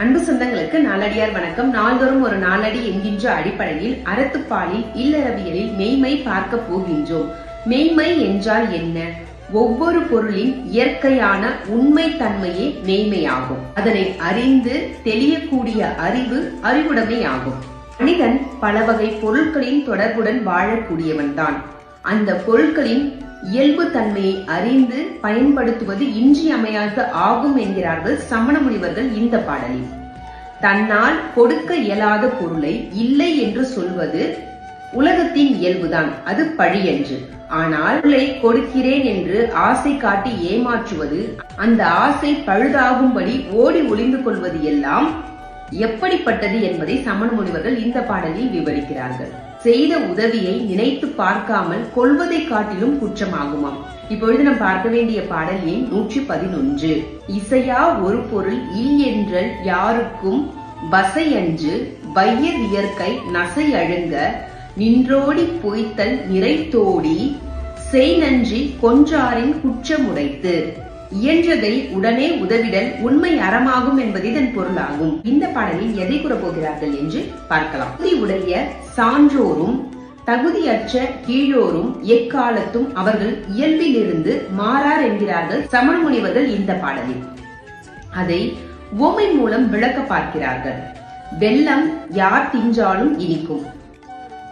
அன்பு சொந்தங்களுக்கு நாளடியார் வணக்கம். நாள்தோறும் ஒரு நாளடி என்கின்ற அடிப்படையில் அறத்துப்பாலில் இல்லறவியலில் மெய்மை பார்க்க போகின்றோம். மெய்மை என்றால் என்ன? ஒவ்வொரு பொருளின் இயற்கையான உண்மை தன்மையே மெய்மையாகும். அதனை அறிந்து தெளியக்கூடிய அறிவு அறிவுடைமையாகும். மனிதன் பல வகை பொருட்களின் தொடர்புடன் வாழக்கூடியவன்தான். அந்த பொருட்களின் இயல்பு தன்மையை அறிந்து பயன்படுத்துவது இன்றியமையாது ஆகும் என்கிறார்கள் சமண முனிவர்கள் இந்த பாடலில். தன்னால் கொடுக்க இயலாத பொருளை இல்லை என்று சொல்வது உலகத்தின் இயல்புதான் அது பழியன்று. ஆனால் பொருளை கொடுக்கிறேன் என்று ஆசை காட்டி ஏமாற்றுவது அந்த ஆசை பழுதாகும்படி ஓடி ஒளிந்து கொள்வது எல்லாம் எப்படிப்பட்டது என்பதை சமண முனிவர்கள் இந்த பாடலில் விவரிக்கிறார்கள். செய்த உதவியை நினைத்து பார்க்காமல் கொள்வதை காட்டிலும் குற்றமாகுமாம். இப்பொழுது நாம் பார்க்க வேண்டிய பாடல் எண் நூற்றி பதினொன்று. இசையா ஒரு பொருள் இல் என்றல் யாருக்கும் பசையன்று வைய இயற்கை நசை அழுங்க நின்றோடி பொய்த்தல் நிறைத்தோடி செய் நன்றி கொன்றாரின் குற்றமுடைத்து. இயன்றதை உடனே உதவிடல் உண்மை அறமாகும் என்பது இதன் பொருளாகும். இந்த பாடலில் எதை கூறப்போகிறார்கள் என்று பார்க்கலாம். உடைய சான்றோரும் தகுதியற்ற கீழோரும் எக்காலத்தும் அவர்கள் இயல்பிலிருந்து மாறார் என்கிறார்கள் சமண முனிவர்கள் இந்த பாடலில். அதை உவமை மூலம் விளக்க பார்க்கிறார்கள். வெள்ளம் யார் தின்றாலும் இனிக்கும்.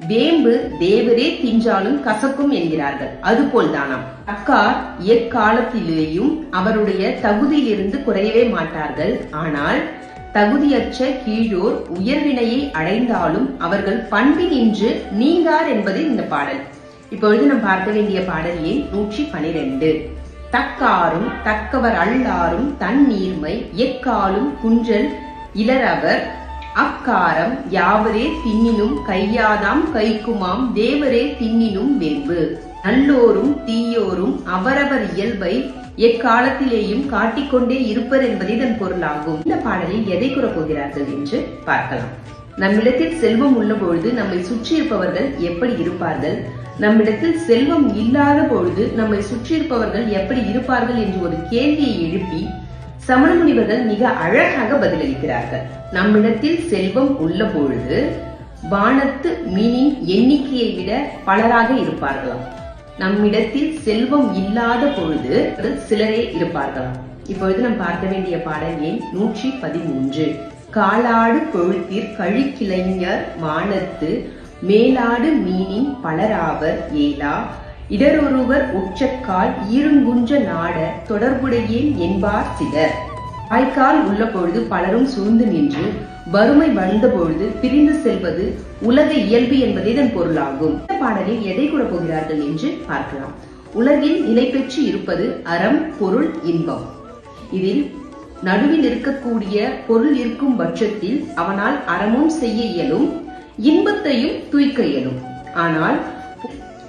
வேம்பு தேவரே தின்றாலும் கசக்கும் என்கிறார்கள். அதுபோல் தானாம் அக்கார் எக்காலத்திலேயும் அவருடைய தகுதியிலிருந்து குறையவே மாட்டார்கள். ஆனால் தகுதியற்ற கீழோர் உயர்வினையை அடைந்தாலும் அவர்கள் பண்பினின்று நீங்கார் என்பது இந்த பாடல். இப்பொழுது நாம் பார்க்க வேண்டிய பாடல் எண் நூற்றி பனிரெண்டு. தக்காரும் தக்கவர் அல்லாரும் தன் நீர்மை எக்காலும் குன்றல் இளரவர் அக்காரம் யாவரே தின்னினும் கையாதாம் கைக்குமாம் தேவரே தின்னினும் வேம்பு. நல்லோரும் தீயோரும் அவரவர் இயல்பை எக்காலத்திலேயும் காட்டிக்கொண்டே இருப்பர் என்பது இதன் பொருளாகும். இந்த பாடலில் எதை கூறப்போகிறார்கள் என்று பார்க்கலாம். நம்மிடத்தில் செல்வம் உள்ள பொழுது நம்மை சுற்றி இருப்பவர்கள் எப்படி இருப்பார்கள்? நம்மிடத்தில் செல்வம் இல்லாத பொழுது நம்மை சுற்றி இருப்பவர்கள் எப்படி இருப்பார்கள் என்று ஒரு கேள்வியை எழுப்பி சமண முனிவர்கள் மிக அழகாக பதிலளிக்கிறார்கள். நம்மிடத்தில் செல்வம் உள்ள பொழுது வானத்து மீனின் எண்ணிக்கையை விட பலராக இருப்பார்களாம். நம்மிடத்தில் செல்வம் இல்லாத பொழுது சிலரே இருப்பார்களாம். இப்பொழுது நாம் பார்க்க வேண்டிய பாடல் எண் நூற்றி பதிமூன்று. காலாடு கொழுத்தீர் கழிக்கிளைஞர் வானத்து மேலாடு மீனின் பலராவர் ஏலா இடரொருவர் உச்சக்கால் ஈருங்குன்ற நாட தொடர்புடையேன் என்பார் சிலர். வாய்க்கால் உள்ள பொழுது பலரும் சூழ்ந்து நின்று வறுமை வந்த பொழுது பிரிந்து செல்வது உலக இயல்பு என்பதே இதன் பொருளாகும். இந்த பாடலில் எதை கூற போகிறார்கள் என்று பார்க்கலாம். உலகில் நிலை பெற்று இருப்பது அறம் பொருள் இன்பம். இதில் நடுவில் இருக்கக்கூடிய பொருள் இருக்கும் பட்சத்தில் அவனால் அறமும் செய்ய இயலும் இன்பத்தையும் தூய்க்க இயலும். ஆனால்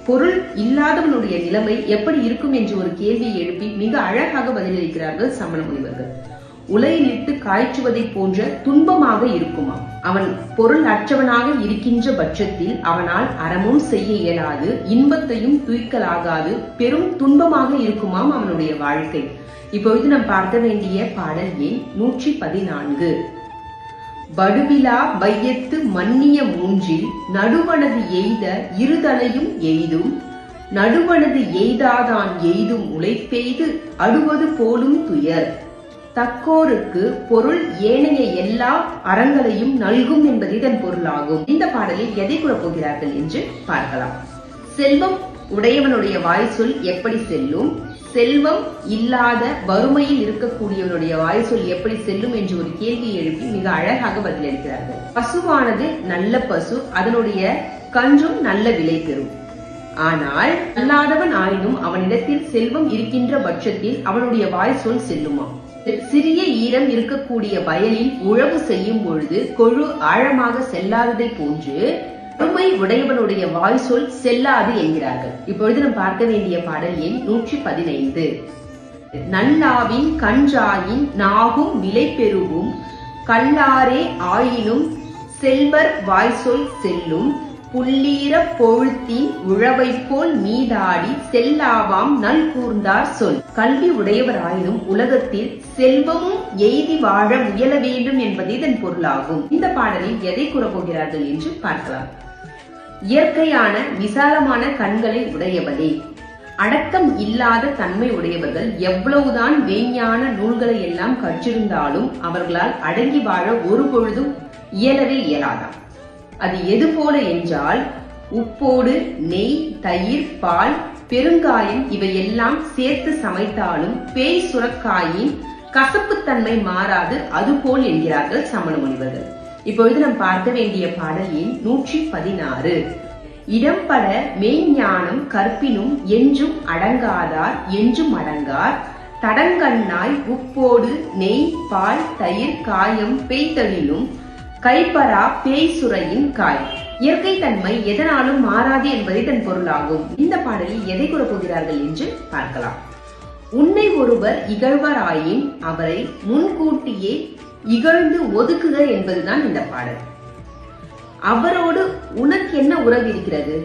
பொருள் இல்லாதவனுடைய நிலைமை எப்படி இருக்கும் என்று ஒரு கேள்வியை எழுப்பி மிக அழகாக பதிலளிக்கிறார்கள் சமண முனிவர்கள். உலையிலிட்டு காய்ச்சுவதை போன்ற துன்பமாக இருக்குமாம் அவன் பொருள் அற்றவனாக இருக்கின்ற பட்சத்தில் அவனால் அறமும் செய்ய இயலாது இன்பத்தையும் துய்க்கலாகாது பெரும் துன்பமாக இருக்குமாம் அவனுடைய வாழ்க்கை. இப்பொழுது நாம் பார்க்க வேண்டிய பாடல் எண் நூற்றி பதினான்கு. வடுவிலா வையத்து மன்னிய மூன்றில் நடுவனது எய்த இருதலையும் எய்தும் நடுவனது எய்தாதான் எய்தும் உழைப்பெய்து அடுவது போலும் துயர். தக்கோருக்கு பொருள் ஏனைய எல்லா அறங்களையும் நல்கும் என்பது இதன் பொருளாகும். இந்த பாடலில் எதை கூறப்போகிறார்கள் என்று பார்க்கலாம். செல்வம் உடையவனுடைய வாய் சொல் எப்படி செல்லும்? செல்வம் இல்லாத வறுமையில் இருக்கக்கூடியவனுடைய வாய் சொல் எப்படி செல்லும் என்று ஒரு கேள்வியை எழுப்பி மிக அழகாக பதிலளிக்கிறார்கள். பசுவானது நல்ல பசு அதனுடைய கன்றும் நல்ல விலை பெறும். ஆனால் அல்லாதவன் ஆயினும் அவனிடத்தில் செல்வம் இருக்கின்ற பட்சத்தில் அவனுடைய வாய் சொல் செல்லுமா? சிறிய ஈரம் இருக்கக்கூடிய வயலில் உழவு செய்யும் பொழுது கொழு ஆழமாக செல்லாததை போன்று உண்மை உடையவனுடைய வாய் சொல் செல்லாது என்கிறார்கள். இப்பொழுது நாம் பார்க்க வேண்டிய பாடல் எண் நூற்றி பதினைந்து நல்லாவின் கஞ்சாயின் நாகும் விலை பெருகும் கல்லாரே ஆயினும் செல்வர் வாய்சொல் செல்லும் புள்ளீர பொழுத்தின் உழவை போல் மீதாடி செல்லாவாம் நல் கூர்ந்தார் சொல். கல்வி உடையவராயினும் உலகத்தில் செல்வமும் எய்தி வாழ முயல வேண்டும் என்பது இதன் பொருளாகும். இந்த பாடலில் எதை கூறப்போகிறார்கள் என்று பார்க்கலாம். இயற்கையான விசாலமான கண்களை உடையவரே அடக்கம் இல்லாத தன்மை உடையவர்கள் எவ்வளவுதான் வேஞ்ஞான நூல்களை எல்லாம் கற்றிருந்தாலும் அவர்களால் அடங்கி வாழ ஒரு பொழுதும் இயலவே இயலாதாம். அது எது போல என்றால் உப்போடு நெய் தயிர் பால் பெருங்காயம் இவையெல்லாம் சேர்த்து சமைத்தாலும் பேய் சுரக்காயின் கசப்புத்தன்மை மாறாது அதுபோல் என்கிறார்கள் சமண முனிவர்கள். இப்பொழுது நாம் பார்க்க வேண்டிய பாடல் எண் நூற்றி பதினாறு. இடம்பட மெய்ஞானம் கற்பினும் என்றும் அடங்காதார் என்றும் அடங்கார். தடங்கண்ணாய் உப்போடு நெய் பால் தயிர் காயம் பெய்தழிலும் கைப்பரா பேய் சுரையின் காய். இயற்கை தன்மை எதனாலும் மாறாது என்பதை தன் பொருளாகும். இந்த பாடலில் எதை கூறப்போகிறார்கள் என்று பார்க்கலாம். உன்னை ஒருவர் இகழ்வராயின் அவரை முன்கூட்டியே இகழ்ந்து ஒதுக்குக என்பதுதான் இந்த பாடல். அவரோடு உனக்கு என்ன உறவு இருக்கிறது?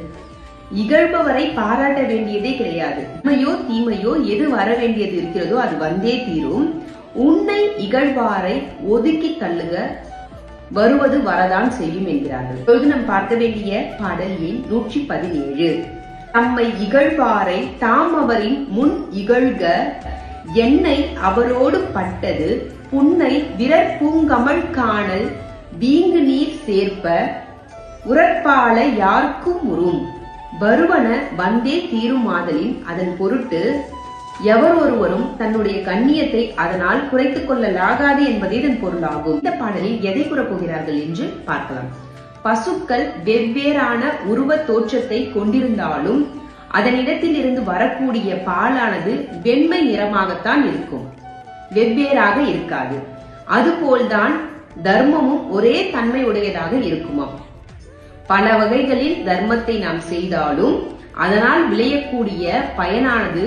இகழ்பவரை பாராட்ட வேண்டியதே கிடையாது. நன்மையோ தீமையோ எது வர வேண்டியது இருக்கிறதோ அது வந்தே தீரும். உன்னை இகழ்வாரை ஒதுக்கி தள்ளுக வருவது வரதான் செய்யும் என்கிறார்கள். இப்பொழுது நாம் பார்க்க வேண்டிய பாடல் எண் நூற்றி பதினேழு தம்மை இகழ்வாரை தாம் அவரின் முன் இகழ்க என்னை அவரோடு பட்டது புன்னை விரற் பூங்கமல் காணல் வீங்கு நீர் சேர்ப்ப உரற்பால யாருக்கும் உறும். வருவன வந்தே தீருமாதலின் அதன் பொருட்டு எவர் ஒருவரும் தன்னுடைய கண்ணியத்தை அதனால் குறைத்துக் கொள்ளலாகாது என்பதே இதன் பொருளாகும். இந்த பாடலில் எதை கூறப்போகிறார்கள் என்று பார்க்கலாம். பசுக்கள் வெவ்வேறான உருவ தோற்றத்தை கொண்டிருந்தாலும் அதனிடத்தில் இருந்து வரக்கூடிய பாலானது வெண்மை நிறமாகத்தான் இருக்கும். வெவ்வேறாக இருக்காது. அதுபோல்தான் தர்மமும் ஒரே தன்மை உடையதாக இருக்குமாம். பல வகைகளில் தர்மத்தை நாம் செய்தாலும் அதனால் விளையக்கூடிய பயனானது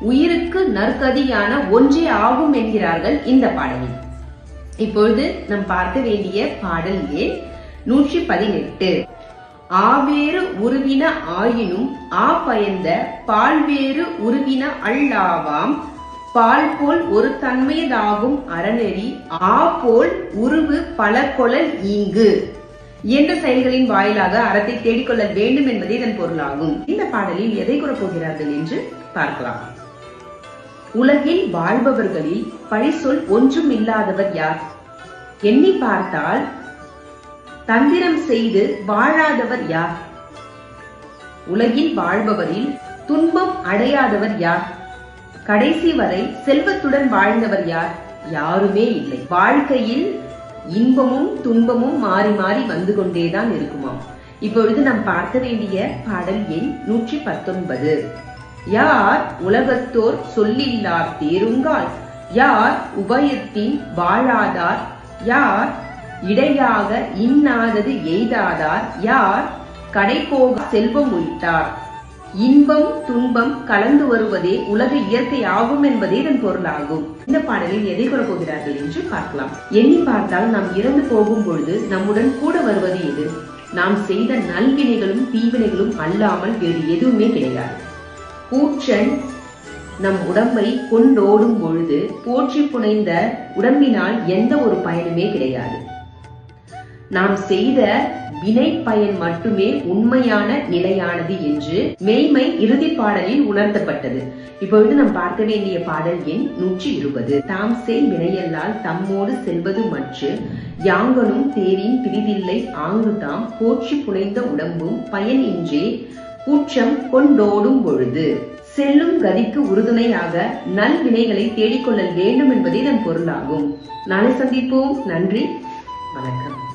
உயிருக்கு நற்கதியான ஒன்றே ஆகும் என்கிறார்கள் இந்த பாடலில். இப்பொழுது நாம் பார்க்க வேண்டிய பாடல் எண் நூற்றி பதினெட்டு. ஆவேறு உருவின ஆயினும் ஆ பயந்த பால்வேறு உருவின அல்லாவாம் பால் போல் ஒரு தன்மையதாகும் அறநெறி ஆ போல் உருவு பல கொலல் ஈங்கு என்ற செயல்களின் வாயிலாக அறத்தை தேடிக்கொள்ள வேண்டும் என்பதே இதன் பொருளாகும். இந்த பாடலில் எதை கூறப்போகிறார்கள் என்று பார்க்கலாம். உலகில் வாழ்பவர்களில் பழிசொல் ஒன்றும் இல்லாதவர் யார்? எண்ணி பார்த்தால் தந்திரம் செய்து வாழாதவர் யார்? உலகில் வாழ்பவரில் துன்பம் அடையாதவர் யார்? கடைசி வரை செல்வத்துடன் வாழ்ந்தவர் யார்? யாருமே இல்லை. வாழ்க்கையில் இன்பமும் துன்பமும் மாறி மாறி வந்து கொண்டேதான் இருக்குமாம். இப்பொழுது நாம் பார்க்க வேண்டிய பாடல் எண் நூற்றி பத்தொன்பது. யார் உலகத்தோர் சொல்லில்லார் தேருங்கால்? யார் உபயத்தின் வாழாதார்? யார் இடையாக இன்னாதது எய்தாதார்? யார் கடைபோக செல்வம் உயிட்டார் இன்பம் துன்பம் கலந்து வருவதே உலக இயற்கை ஆகும் என்பதே இதன் பொருளாகும். இந்த பாடலில் எதை கூறப் போகிறார்கள் என்று பார்க்கலாம். எண்ணி பார்த்தால் நாம் இறந்து போகும் பொழுது நம்முடன் கூட வருவது எது? நாம் செய்த நல்வினைகளும் தீவினைகளும் அல்லாமல் வேறு எதுவுமே கிடையாது. கூற்றன் நம் உடம்பை கொண்டோடும் பொழுது போற்றி புனைந்த உடம்பினால் எந்த ஒரு பயனுமே கிடையாது. நாம் செய்த வினை பயன் மட்டுமே உண்மையான நிலையானது என்று மெய்மை இறுதி பாடலில் உணர்த்தப்பட்டது. இப்பொழுது நாம் பார்க்க வேண்டிய பாடல் எண் நூற்றி இருபது. தாம் செய் வினையல்லால் தம்மோடு செல்வது மற்று யாங்கனும் தேரின் பிரிதில்லை ஆங்கு தாம் போற்றி புனைந்த உடம்பும் பயனின்றே கூற்றம் கொண்டோடும் பொழுது. செல்லும் கதிக்கு உறுதுணையாக நல் வினைகளை தேடிக்கொள்ள வேண்டும் என்பதே இதன் பொருளாகும். நாளை சந்திப்போம். நன்றி. வணக்கம்.